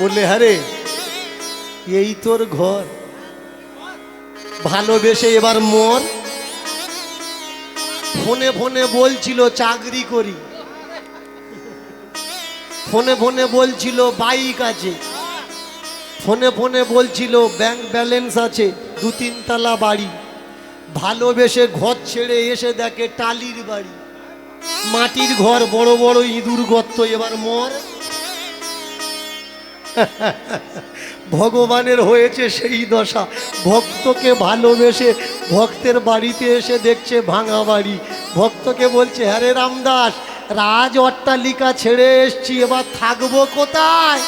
বললে হ্যাঁ এই তোর ঘর। ভালোবেসে এবার মর। ফোনে ফোনে বলছিল, চাকরি করি। ফোনে ফোনে বলছিল, বাইক আছে। ফোনে ফোনে বলছিল, ব্যাংক ব্যালেন্স আছে, দু তিনতলা বাড়ি। ভালোবেসে ঘর ছেড়ে এসে দেখে টালির বাড়ি। মাটির ঘর বড় বড় ইঁদুর গর্ত, এবার মর। ভগবানের হয়েছে সেই দশা। ভক্তকে ভালোবেসে ভক্তের বাড়িতে এসে দেখছে ভাঙা বাড়ি। ভক্তকে বলছে হ্যারে রামদাস, রাজ অট্টালিকা ছেড়ে এসছি, এবার থাকব কোথায়?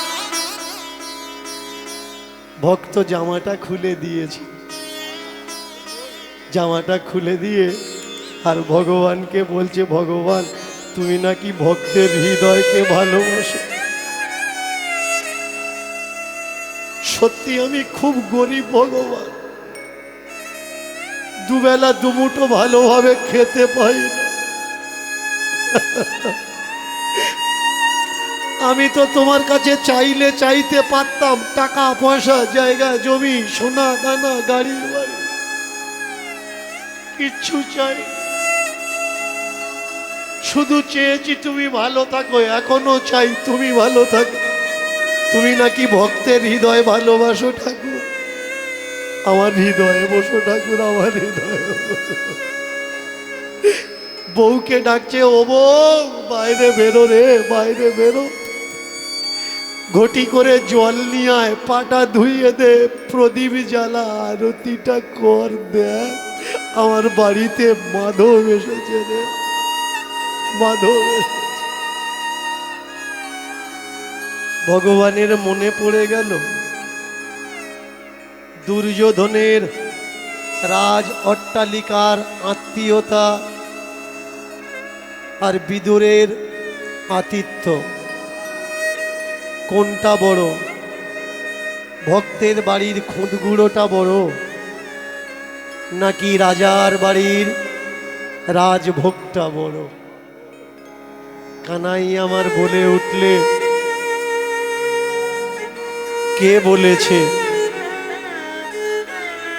ভক্ত জামাটা খুলে দিয়েছে। জামাটা খুলে দিয়ে আর ভগবানকে বলছে, ভগবান, তুমি নাকি ভক্তের হৃদয়কে ভালোবাসো? সত্যি আমি খুব গরিব ভগবান। দুবেলা দুমুঠো ভালোভাবে খেতে পাই আমি তো তোমার কাছে চাইলে চাইতে পারতাম, টাকা, পয়সা, জায়গা, জমি, সোনা, দানা, গাড়ির বাড়ি। কিচ্ছু চাই শুধু চেয়েছি তুমি ভালো থাকো, এখনও চাই তুমি ভালো থাকো। তুমি নাকি ভক্তের হৃদয় ভালোবাসো ঠাকুর? আমার হৃদয়ে বসো ঠাকুর, আমার হৃদয়ে বউকে ডাকছে, ও বউ, বাইরে বেরো রে, বাইরে বেরো। ঘটি করে জল নিয়ে আয়, পাটা ধুইয়ে দে, প্রদীপ জ্বালা, আরতিটা কর দেখ আমার বাড়িতে মাধব এসেছে রে, মাধব এসেছে। ভগবানের মনে পড়ে গেল। দুর্যোধনের রাজ অট্টালিকার আত্মীয়তা আর বিদুরের আতিথ্য। কোনটা বড়? ভক্তের বাড়ির খুঁতগুড়োটা বড়? নাকি রাজার বাড়ির রাজভোগটা বড়? কানাই আমার বলে উঠলে কে বলেছে?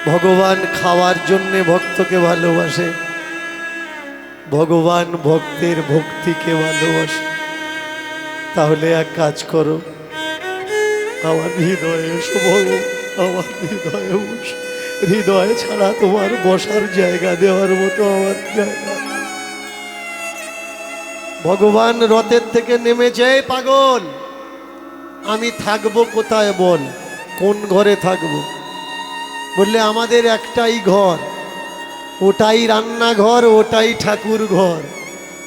ভগবান খাওয়ার জন্যে ভক্তকে ভালোবাসে। ভগবান ভক্তের ভক্তিকে ভালোবাসে। তাহলে এক কাজ করো। আমার হৃদয়ে এসো আমার হৃদয়ে বসো। হৃদয় ছাড়া তোমার বসার জায়গা দেওয়ার মতো আমার জায়গা ভগবান রথের থেকে নেমেছে "এই পাগল। আমি থাকব কোথায় বল? কোন ঘরে থাকব? বললে, আমাদের একটাই ঘর। ওটাই রান্নাঘর, ওটাই ঠাকুর ঘর।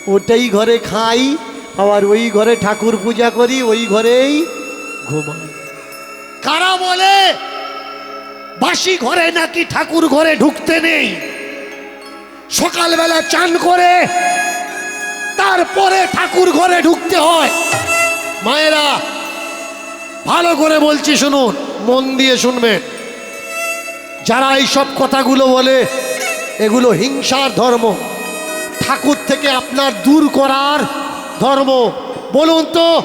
ওটাই ঘরে খাই, আবার ওই ঘরে ঠাকুর পূজা করি, ওই ঘরেই ঘুমাই। কারা বলে, বাসি ঘরে নাকি ঠাকুর ঘরে ঢুকতে নেই? সকালবেলা চান করে, তারপরে ঠাকুর ঘরে ঢুকতে হয়। মায়েরা ভালো করে বলছি শুনুন, মন দিয়ে শুনবেন। যারা এইসব কথাগুলো বলে, এগুলো হিংসার ধর্ম। ঠাকুর থেকে আপনার দূর করার ধর্ম। বলুন তো,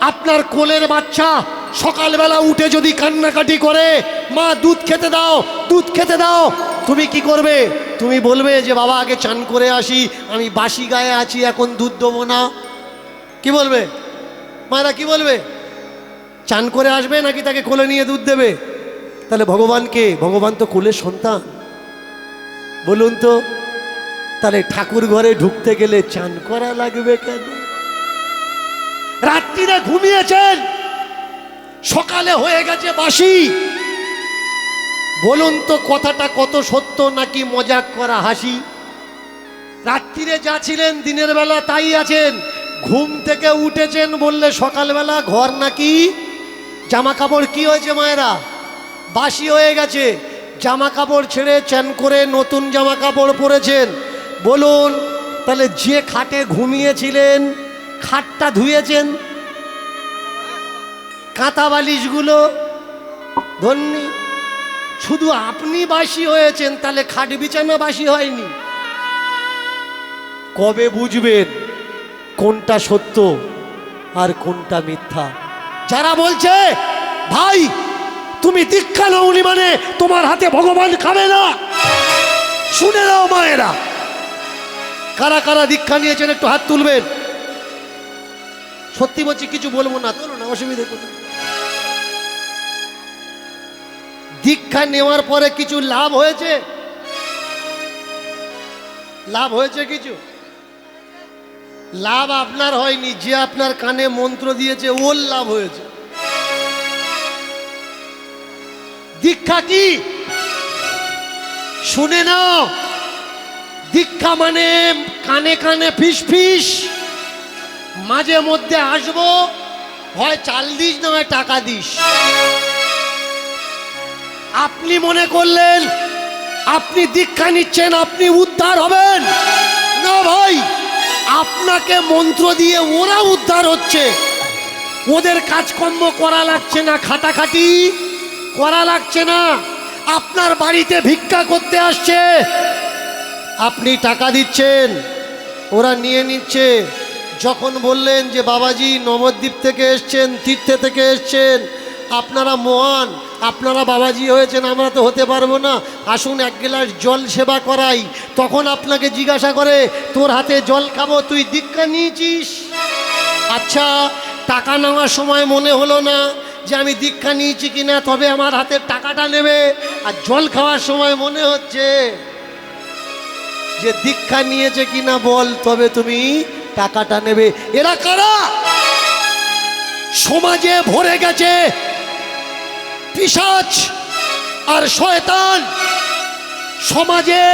আপনার কোলের বাচ্চা সকালবেলা উঠে যদি কান্নাকাটি করে, মা, দুধ খেতে দাও, দুধ খেতে দাও। তুমি কি করবে? তুমি বলবে যে, বাবা, আগে চান করে আসি, আমি বাসি গায়ে আছি, এখন দুধ দেবো না। কি বলবে? মায়েরা কি বলবে? চান করে আসবে নাকি তাকে কোলে নিয়ে দুধ দেবে? তাহলে ভগবানকে, ভগবান তো কোলের সন্তান। বলুন তো, তাহলে ঠাকুর ঘরে ঢুকতে গেলে চান করা লাগবে কেন? রাত্রিরে ঘুমিয়েছেন, সকালে হয়ে গেছে বাসি বলুন তো, কথাটা কত সত্য নাকি মজাক করা হাসি? রাত্রিরে যা ছিলেন, দিনের বেলা তাই আছেন। ঘুম থেকে উঠেছেন বললে সকালবেলা ঘর নাকি জামা কাপড় কি হয়েছে মায়েরা? বাসি হয়ে গেছে। জামা কাপড় ছেড়ে চ্যান করে নতুন জামা কাপড় পরেছেন। বলুন, তাহলে যে খাটে ঘুমিয়েছিলেন, খাটটা ধুয়েছেন? কাঁথা বালিশগুলো ধন্যি শুধু আপনি বাসি হয়েছেন, তাহলে খাট বিছানা বাসি হয়নি। কবে বুঝবেন কোনটা সত্য আর কোনটা মিথ্যা? যারা বলছে, ভাই, তুমি দীক্ষা নাওনি মানে তোমার হাতে ভগবান খাবে না। শুনে নাও মায়েরা। কারা কারা দীক্ষা নিয়েছেন একটু হাত তুলবেন। সত্যি বলছি, কিছু বলব না তোলো না অসুবিধে দীক্ষা নেওয়ার পরে কিছু লাভ হয়েছে? লাভ হয়েছে কিছু? লাভ আপনার হয়নি, যে আপনার কানে মন্ত্র দিয়েছে, ওর লাভ হয়েছে। দীক্ষা কি? শুনে নাও। দীক্ষা মানে কানে কানে ফিস ফিস, মাঝে মধ্যে আসব, হয় চাল দিস না হয় টাকা দিস। আপনি মনে করলেন, আপনি দীক্ষা নিচ্ছেন, আপনি উদ্ধার হবেন? না ভাই। আপনাকে মন্ত্র দিয়ে ওরা উদ্ধার হচ্ছে। ওদের কাজকর্ম করা লাগছে না, খাটাখাটি করা লাগছে না। আপনার বাড়িতে ভিক্ষা করতে আসছে। আপনি টাকা দিচ্ছেন, ওরা নিয়ে নিচ্ছে। যখন বললেন যে, বাবাজি, নবদ্বীপ থেকে এসছেন, তীর্থে থেকে এসছেন, আপনারা মহান, আপনারা বাবাজি হয়েছেন, আমরা তো হতে পারব না। আসুন, এক গ্লাস জল সেবা করাই তখন আপনাকে জিজ্ঞাসা করে, তোর হাতে জল খাব, তুই দীক্ষা নিয়েছিস? আচ্ছা টাকা নেওয়ার সময় মনে হলো না যে আমি দীক্ষা নিয়েছি কিনা, তবে আমার হাতে টাকাটা নেবে। আর জল খাওয়ার সময় মনে হচ্ছে যে দীক্ষা নিয়েছে কিনা বল, তবে তুমি টাকাটা নেবে। এরা কারা? সমাজে ভরে গেছে পিসাচ আর শয়তান। সমাজে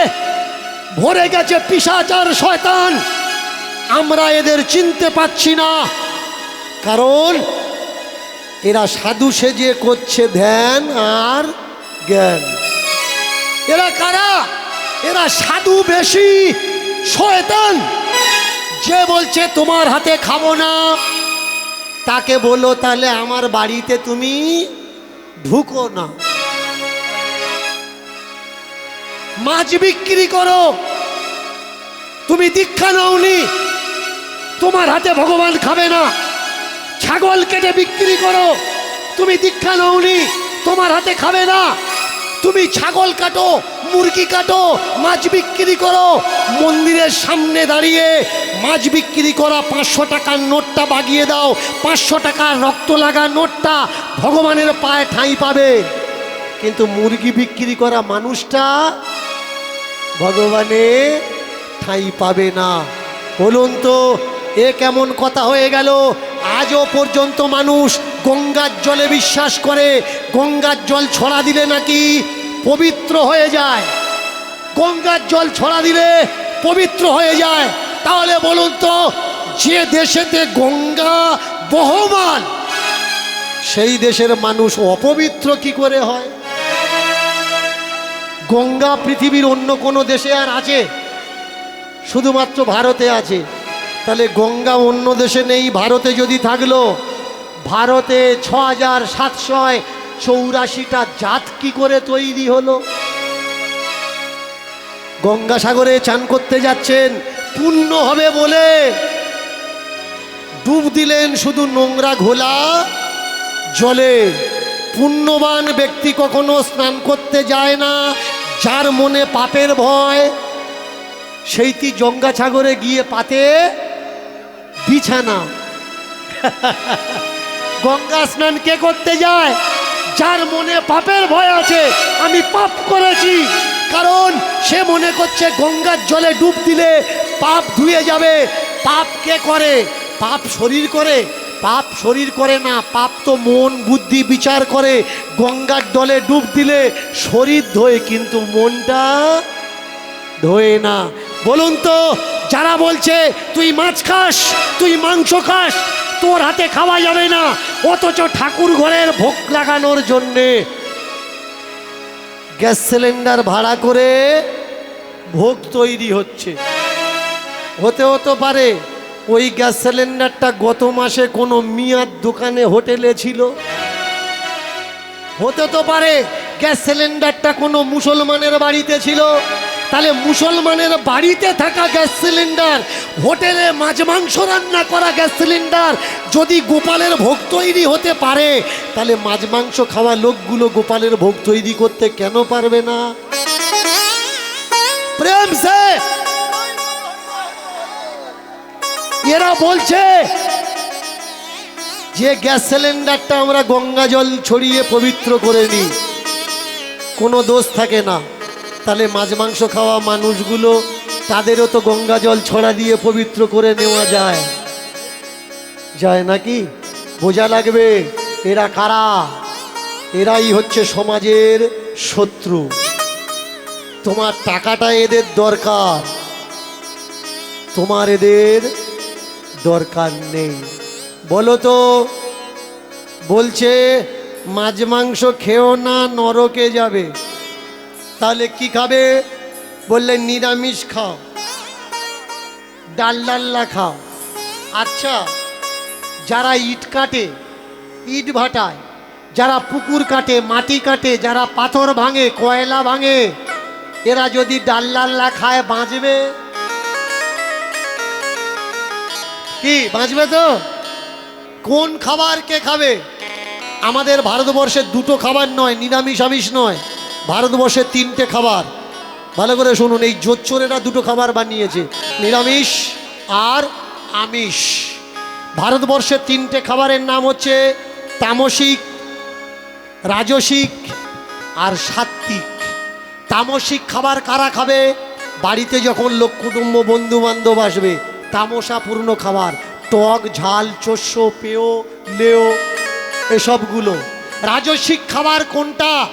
ভরে গেছে পিসাচ আর শয়তান। আমরা এদের চিনতে পাচ্ছি না। কারণ এরা সাধু সেজে করছে ধ্যান আর জ্ঞান। এরা কারা? এরা সাধু বেশি, শয়তান। যে বলছে, তোমার হাতে খাব না। তাকে বলো তাহলে আমার বাড়িতে তুমি ঢুকো না। মাছ বিক্রি করো। তুমি দীক্ষা নাওনি, তোমার হাতে ভগবান খাবে না। ছাগল কেটে বিক্রি করো, তুমি দীক্ষা নাওনি, তোমার হাতে খাবে না। তুমি ছাগল কাটো, মুরগি কাটো, মাছ বিক্রি করো। মন্দিরের সামনে দাঁড়িয়ে মাছ বিক্রি করা পাঁচশো টাকার নোটটা বাগিয়ে দাও। পাঁচশো টাকার রক্ত লাগা নোটটা ভগবানের পায়ে ঠাঁই পাবে। কিন্তু মুরগি বিক্রি করা মানুষটা ভগবানে ঠাঁই পাবে না। বলুন তো, এ কেমন কথা হয়ে গেল? আজও পর্যন্ত মানুষ গঙ্গার জলে বিশ্বাস করে, গঙ্গার জল ছড়া দিলে নাকি পবিত্র হয়ে যায়? গঙ্গার জল ছড়া দিলে পবিত্র হয়ে যায়। তাহলে বলুন তো, যে দেশেতে গঙ্গা বহমান, সেই দেশের মানুষ অপবিত্র কি করে হয়? গঙ্গা পৃথিবীর অন্য কোনো দেশে আর আছে? শুধুমাত্র ভারতে আছে। তাহলে গঙ্গা অন্য দেশে নেই, ভারতে যদি থাকল, ভারতে ছ হাজার সাতশয় চৌরাশিটা জাত কি করে তৈরি হলো? গঙ্গাসাগরে চান করতে যাচ্ছেন পুণ্য হবে বলে ডুব দিলেন শুধু নোংরা ঘোলা জলে। পুণ্যবান ব্যক্তি কখনো স্নান করতে যায় না যার মনে পাপের ভয় সেইটি গঙ্গা সাগরে গিয়ে পাতে বিছানা? গঙ্গা স্নান কে করতে যায়? যার মনে পাপের ভয় আছে, আমি পাপ করেছি। কারণ সে মনে করছে গঙ্গার জলে ডুব দিলে পাপ ধুয়ে যাবে। পাপ কে করে? পাপ শরীর করে। পাপ শরীর করে না, পাপ তো মন, বুদ্ধি বিচার করে। গঙ্গার দলে ডুব দিলে শরীর ধোয়, কিন্তু মনটা ধোয়ে না। বলুন তো, যারা বলছে, তুই মাছ খাস, তুই মাংস খাস, তোর হাতে খাওয়া যাবে না, অথচ ঠাকুর ঘরের ভোগ লাগানোর জন্যে গ্যাস সিলিন্ডার ভাড়া করে ভোগ তৈরি হচ্ছে। হতে হতে পারে। ওই গ্যাস সিলিন্ডারটা গত মাসে কোনো মিয়ার দোকানে, হোটেলে ছিল? হতে তো পারে গ্যাস সিলিন্ডারটা কোনো মুসলমানের বাড়িতে ছিল। তাহলে মুসলমানের বাড়িতে থাকা গ্যাস সিলিন্ডার, হোটেলে মাছ মাংস রান্না করা গ্যাস সিলিন্ডার যদি গোপালের ভোগ তৈরি হতে পারে, তাহলে মাছ মাংস খাওয়া লোকগুলো গোপালের ভোগ তৈরি করতে কেন পারবে না? প্রেম সে এরা বলছে যে গ্যাস সিলিন্ডারটা আমরা গঙ্গা জল ছড়িয়ে পবিত্র করে নিই। কোনো দোষ থাকে না। তাহলে মাছ মাংস খাওয়া মানুষগুলো, তাদেরও তো গঙ্গা জল ছড়া দিয়ে পবিত্র করে নেওয়া যায়। যায় নাকি? বোঝা লাগবে, এরা কারা? এরাই হচ্ছে সমাজের শত্রু। তোমার টাকাটা এদের দরকার। তোমার এদের দরকার নেই। বলো তো, বলছে, মাছ মাংস খেও না, নরকে যাবে। তাহলে কি খাবে? বললে, নিরামিষ খাও। ডাল ডাল্লা খাও। আচ্ছা যারা ইট কাটে, ইট ভাটায়, যারা পুকুর কাটে, মাটি কাটে, যারা পাথর ভাঙে, কয়লা ভাঙে, এরা যদি ডাল ডাল্লা খায়, বাঁচবে? কি? বাঁচবে তো? কোন খাবার কে খাবে? আমাদের ভারতবর্ষে দুটো খাবার নয়, নিরামিষ, আমিষ নয়। ভারতবর্ষে তিনটে খাবার। ভালো করে শুনুন, এই জোচ্চোরেরা দুটো খাবার বানিয়েছে, নিরামিষ আর আমিষ। ভারতবর্ষের তিনটে খাবারের নাম হচ্ছে তামসিক, রাজসিক আর সাত্বিক। তামসিক খাবার কারা খাবে? বাড়িতে যখন লোক কুটুম্ব বন্ধু বান্ধব আসবে তামসাপূর্ণ খাবার। টক, ঝাল চস্য পেয়, লেও, এসবগুলো। রাজস্বিক খাবার কোনটা?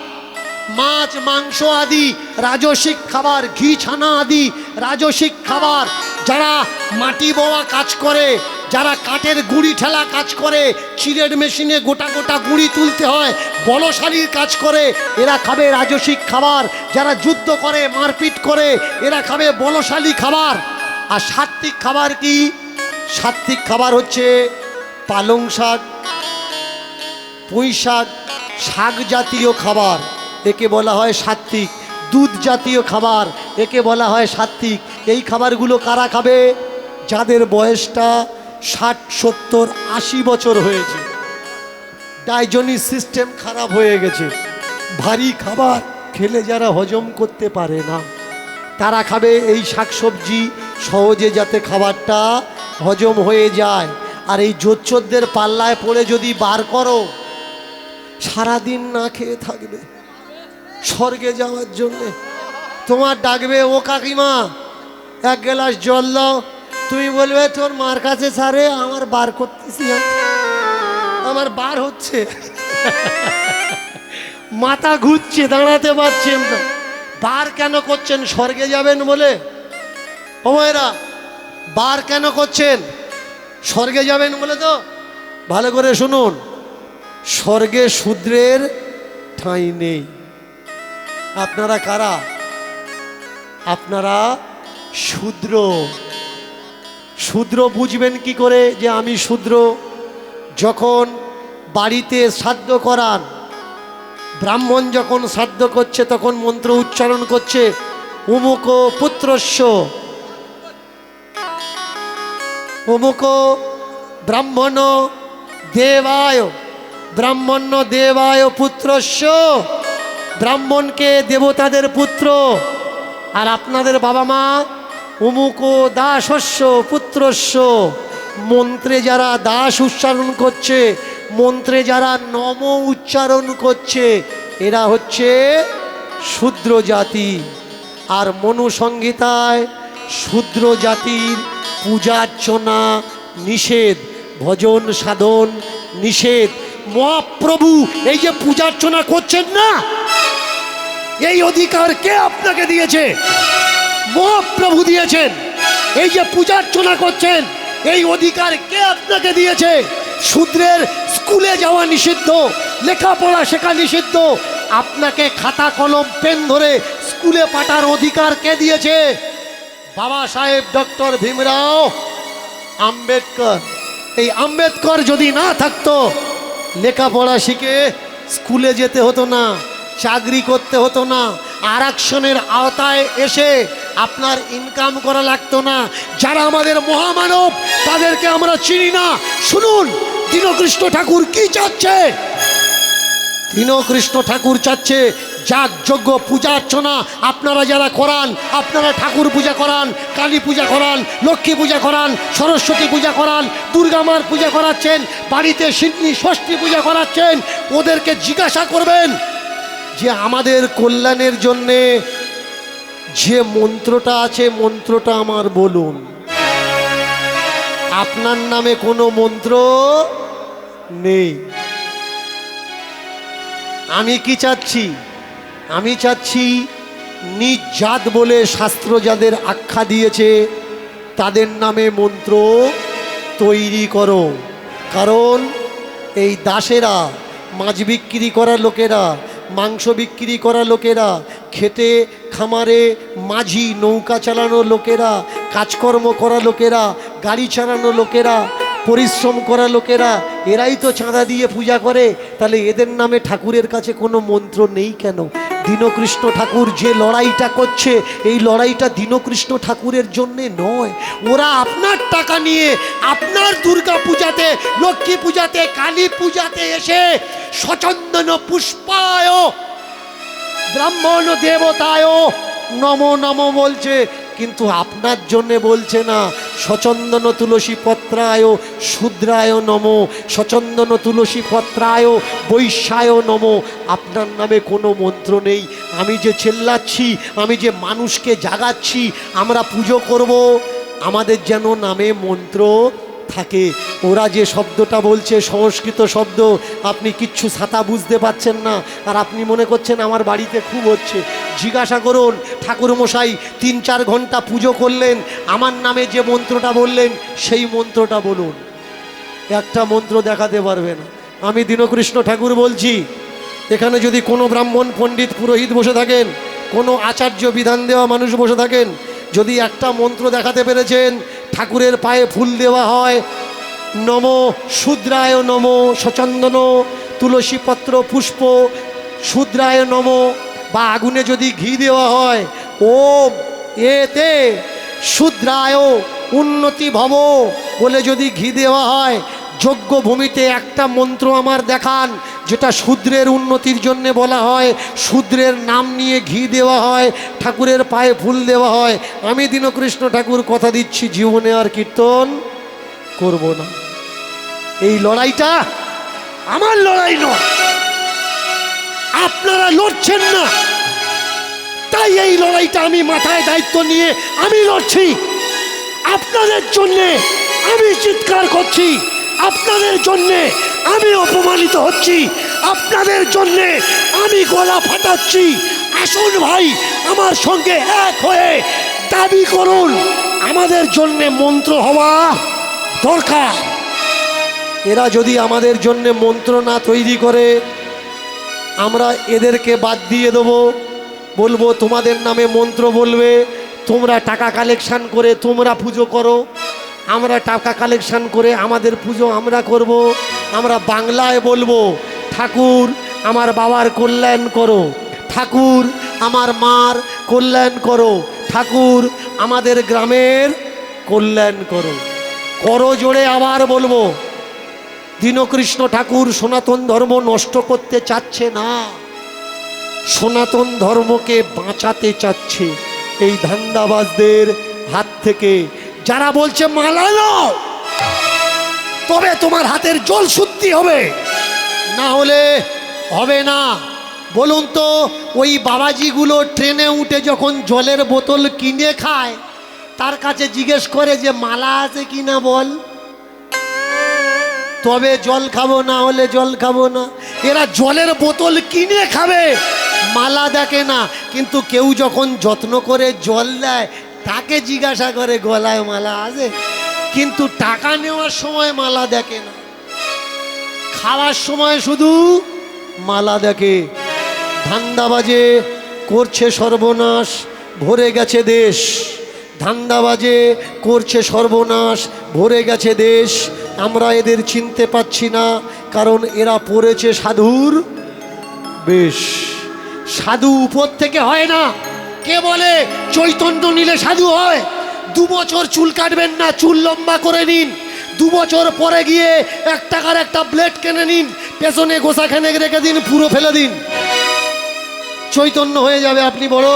মাছ, মাংস আদি। রাজস্বিক খাবার, ঘি, ছানা আদি। রাজস্বিক খাবার যারা মাটি বোয়া কাজ করে, যারা কাঠের গুড়ি ঠেলা কাজ করে চিরের মেশিনে গোটা গোটা গুড়ি তুলতে হয়, বলশালীর কাজ করে, এরা খাবে রাজস্বিক খাবার। যারা যুদ্ধ করে, মারপিট করে, এরা খাবে বলশালী খাবার। আর সাত্বিক খাবার কি? সাত্বিক খাবার হচ্ছে পালং শাক, পুঁই শাক শাক জাতীয় খাবার, একে বলা হয় সাত্বিক দুধ জাতীয় খাবার, একে বলা হয় সাত্বিক এই খাবারগুলো কারা খাবে? যাদের বয়সটা ষাট, সত্তর, আশি বছর হয়েছে। ডাইজনিক সিস্টেম খারাপ হয়ে গেছে। ভারী খাবার খেলে যারা হজম করতে পারে না, তারা খাবে এই শাকসবজি সহজে যাতে খাবারটা হজম হয়ে যায়। আর এই জোচ্চোরদের পাল্লায় পড়ে যদি বার করো, সারাদিন না খেয়ে থাকবে। স্বর্গে যাওয়ার জন্যে। তোমার ডাকবে, ও কাকিমা, এক গ্লাস জল দাও। তুমি বলবে, তোর মার কাছে সারে, আমার বার করতেছি আমার বার হচ্ছে। মাথা ঘুরছে, দাঁড়াতে পারছেন না। বার কেন করছেন? স্বর্গে যাবেন বলে? ও মায়েরা বার কেন করছেন? স্বর্গে যাবেন বলে তো? ভালো করে শুনুন। স্বর্গে শূদ্রের ঠাঁই নেই। আপনারা কারা? আপনারা শূদ্র। শূদ্র বুঝবেন কি করে যে আমি শূদ্র? যখন বাড়িতে শ্রাদ্ধ করান, ব্রাহ্মণ যখন শ্রাদ্ধ করছে, তখন মন্ত্র উচ্চারণ করছে, উমুক পুত্রস্য। অমুক ব্রাহ্মণ দেবায় ব্রাহ্মণ্য দেবায় পুত্রস্য। ব্রাহ্মণকে দেবতাদের পুত্র। আর আপনাদের বাবা মা অমুক দাসস্য, পুত্রস্য। মন্ত্রে যারা দাস উচ্চারণ করছে, মন্ত্রে যারা নম উচ্চারণ করছে, এরা হচ্ছে শূদ্র জাতি। আর মনুসংহিতায় শূদ্র জাতির পূজার্চনা নিষেধ, ভজন সাধন নিষেধ। মহাপ্রভু এই যে পূজার্চনা করছেন না, এই অধিকার কে আপনাকে দিয়েছে? মহাপ্রভু দিয়েছেন। এই যে পূজার্চনা করছেন, এই অধিকার কে আপনাকে দিয়েছে? শূদ্রের স্কুলে যাওয়া নিষিদ্ধ, লেখাপড়া শেখা নিষিদ্ধ, আপনাকে খাতা কলম, পেন ধরে স্কুলে পাঠার অধিকার কে দিয়েছে? বাবা সাহেব, ডক্টর ভীমরাও, আম্বেদকর। এই আম্বেদকর যদি না থাকতো, লেখাপড়া শিখে স্কুলে যেতে হতো না, চাকরি করতে হতো না, আরক্ষণের আওতায় এসে আপনার ইনকাম করা লাগতো না, যারা আমাদের মহামানব, তাদেরকে আমরা চিনি না। শুনুন দীনকৃষ্ণ ঠাকুর কি চাচ্ছে? দীনকৃষ্ণ ঠাকুর চাচ্ছে, যাগ যজ্ঞ, পূজা অর্চনা। আপনারা যারা করান, আপনারা ঠাকুর পূজা করান, কালী পূজা করান, লক্ষ্মী পূজা করান, সরস্বতী পূজা করান, দুর্গা মার পূজা করাচ্ছেন, বাড়িতে সিদ্ধি ষষ্ঠী পূজা করাচ্ছেন, ওদেরকে জিজ্ঞাসা করবেন যে আমাদের কল্যাণের জন্যে যে মন্ত্রটা আছে, মন্ত্রটা আমার বলুন। আপনার নামে কোনো মন্ত্র নেই। আমি কি চাচ্ছি? আমি চাচ্ছি নিজ জাত বলে শাস্ত্র যাদের আখ্যা দিয়েছে, তাদের নামে মন্ত্র তৈরি করো। কারণ এই দাসেরা, মাছ বিক্রি করা লোকেরা, মাংস বিক্রি করা লোকেরা, খেটে খামারে মাঝি নৌকা চালানো লোকেরা, কাজকর্ম করা লোকেরা, গাড়ি চালানো লোকেরা পরিশ্রম করা লোকেরা, এরাই তো চাঁদা দিয়ে পূজা করে। তাহলে এদের নামে ঠাকুরের কাছে কোনো মন্ত্র নেই কেন? দীনকৃষ্ণ ঠাকুর যে লড়াইটা করছে, এই লড়াইটা দীনকৃষ্ণ ঠাকুরের জন্যে নয়। ওরা আপনার টাকা নিয়ে আপনার দুর্গা পূজাতে, লক্ষ্মী পূজাতে, কালী পূজাতে এসে সচন্দন পুষ্পায়, ব্রাহ্মণ দেবতায় নম নম বলছে। কিন্তু আপনার জন্যে বলছে না সচন্দন তুলসী পত্রায় শূদ্রায় নম সচন্দন তুলসী পত্রায় বৈশ্যায় নম। আপনার নামে কোনো মন্ত্র নেই। আমি যে চেল্লাচ্ছি, আমি যে মানুষকে জাগাচ্ছি, আমরা পুজো করব। আমাদের যেন নামে মন্ত্র থাকে। ওরা যে শব্দটা বলছে, সংস্কৃত শব্দ, আপনি কিচ্ছু ছাতা বুঝতে পারছেন না। আর আপনি মনে করছেন আমার বাড়িতে খুব হচ্ছে। জিজ্ঞাসা করুন, ঠাকুরমশাই, তিন চার ঘণ্টা পুজো করলেন, আমার নামে যে মন্ত্রটা বললেন, সেই মন্ত্রটা বলুন। একটা মন্ত্র দেখাতে পারবেন আমি দীনকৃষ্ণ ঠাকুর বলছি, এখানে যদি কোনো ব্রাহ্মণ পণ্ডিত পুরোহিত বসে থাকেন, কোনো আচার্য বিধান দেওয়া মানুষ বসে থাকেন, যদি একটা মন্ত্র দেখাতে পেরেছেন, ঠাকুরের পায়ে ফুল দেওয়া হয়, নম শূদ্রায় নম সচন্দন তুলসী পত্র পুষ্প, শূদ্রায় নম বা আগুনে যদি ঘি দেওয়া হয়, ওম, এতে শূদ্রায় উন্নতি ভব বলে যদি ঘি দেওয়া হয় যোগ্য ভূমিতে একটা মন্ত্র আমার দেখান, যেটা শূদ্রের উন্নতির জন্য বলা হয়। শূদ্রের নাম নিয়ে ঘি দেওয়া হয়, ঠাকুরের পায়ে ফুল দেওয়া হয়। আমি দীনকৃষ্ণ ঠাকুর কথা দিচ্ছি, জীবনে আর কীর্তন করব না। এই লড়াইটা আমার লড়াই নয়। আপনারা লড়ছেন না। তাই এই লড়াইটা আমি মাথায় দায়িত্ব নিয়ে আমি লড়ছি। আপনাদের জন্যে আমি চিৎকার করছি। আপনাদের জন্যে আমি অপমানিত হচ্ছি। আপনাদের জন্যে আমি গলা ফাটাচ্ছি। আসুন ভাই, আমার সঙ্গে এক হয়ে দাবি করুন। আমাদের জন্যে মন্ত্র হওয়া দরকার। এরা যদি আমাদের জন্যে মন্ত্র না তৈরি করে আমরা এদেরকে বাদ দিয়ে দেবো। বলব, তোমাদের নামে মন্ত্র বলবে, তোমরা টাকা কালেকশান করে তোমরা পুজো করো। আমরা টাকা কালেকশান করে আমাদের পুজো আমরা করব। আমরা বাংলায় বলব, ঠাকুর, আমার বাবার কল্যাণ করো। ঠাকুর, আমার মার কল্যাণ করো। ঠাকুর, আমাদের গ্রামের কল্যাণ করো। করো জোরে আবার বলব। দীনকৃষ্ণ ঠাকুর সনাতন ধর্ম নষ্ট করতে চাচ্ছে না। সনাতন ধর্মকে বাঁচাতে চাচ্ছে এই ধান্দাবাজদের হাত থেকে। যারা বলছে, মালা নাও, তবে তোমার হাতের জল শুদ্ধি হবে। না হলে হবে না। বলুন তো, ওই বাবাজিগুলো ট্রেনে উঠে যখন জলের বোতল কিনে খায়, তার কাছে জিজ্ঞেস করে যে, মালা আছে কি না বল? তবে জল খাব না হলে জল খাব না। এরা জলের বোতল কিনে খাবে, মালা দেখে না। কিন্তু কেউ যখন যত্ন করে জল দেয়, তাকে জিজ্ঞাসা করে, গলায় মালা আছে? কিন্তু টাকা নেওয়ার সময় মালা দেখে না। খাওয়ার সময় শুধু মালা দেখে। ধান্দাবাজে করছে সর্বনাশ, ভরে গেছে দেশ। ধান্দাবাজে করছে সর্বনাশ, ভরে গেছে দেশ। আমরা এদের চিনতে পাচ্ছি না, কারণ এরা পড়েছে সাধুর বেশ। সাধু উপর থেকে হয় না। কে বলে? চৈতন্য নিলে সাধু হয়। দু বছর চুল কাটবেন না, চুল লম্বা করে নিন। দু বছর পরে গিয়ে এক টাকার একটা ব্লেড কিনে নিন, পেছনে গোসাখানে রেখে দিন, পুরো ফেলে দিন। চৈতন্য হয়ে যাবে আপনি বড়,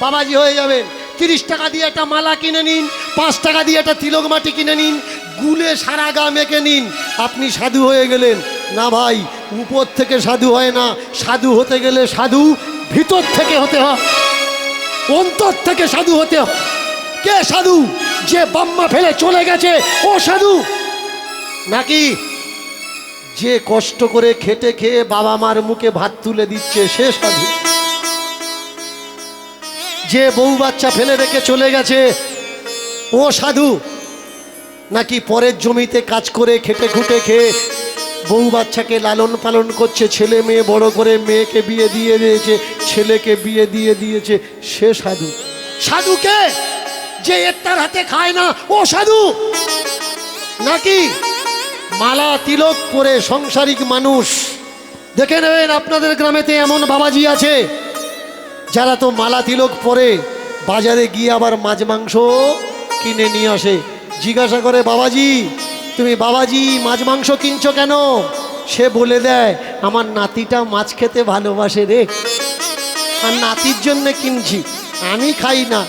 বাবাজি হয়ে যাবেন। তিরিশ টাকা দিয়ে একটা মালা কিনে নিন, পাঁচ টাকা দিয়ে একটা তিলক মাটি কিনে নিন, গুলে সারা গা মেখে নিন। আপনি সাধু হয়ে গেলেন। না ভাই, উপর থেকে সাধু হয় না। সাধু হতে গেলে সাধু, ভিতর থেকে হতে হয়। অন্তর থেকে সাধু হতে হয়। কে সাধু? যে বাম্মা ফেলে চলে গেছে, ও সাধু। নাকি? যে কষ্ট করে খেটে খেয়ে বাবা মার মুখে ভাত তুলে দিচ্ছে, সে সাধু। যে বউ বাচ্চা ফেলে রেখে চলে গেছে, ও সাধু, নাকি পরের জমিতে কাজ করে খেটে খুটে খেয়ে বউ বাচ্চাকে লালন পালন করছে, ছেলে মেয়ে বড় করে মেয়েকে বিয়ে দিয়ে দিয়েছে, ছেলেকে বিয়ে দিয়ে দিয়েছে, সে সাধু। সাধুকে যে একটার হাতে খায় না, ও সাধু। নাকি মালা তিলক পরে সংসারিক মানুষ। দেখে নেবেন আপনাদের গ্রামেতে এমন বাবাজি আছে। যারা তো মালা তিলক পরে বাজারে গিয়ে আবার মাছ মাংস কিনে নিয়ে আসে, জিজ্ঞাসা করে, বাবাজি, তুমি বাবাজি, মাছ মাংস কিনছো কেন? সে বলে দেয়, আমার নাতিটা মাছ খেতে ভালোবাসে রে। আর নাতির জন্য কিনছি, আমি খাই না।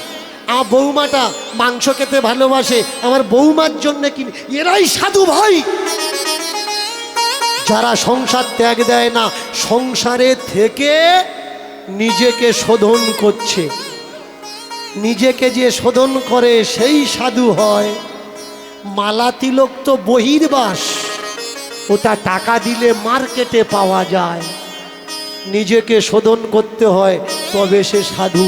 আমার বৌমাটা মাংস খেতে ভালোবাসে, আমার বৌমার জন্য কিনি এরাই সাধু ভাই। যারা সংসার ত্যাগ দেয় না, সংসারে থেকে নিজেকে শোধন করছে। নিজেকে যে শোধন করে, সেই সাধু হয়। মালা তিলক তো বহির্বাস। ওটা টাকা দিলে মার্কেটে পাওয়া যায়। নিজেকে শোধন করতে হয়, তবে সে সাধু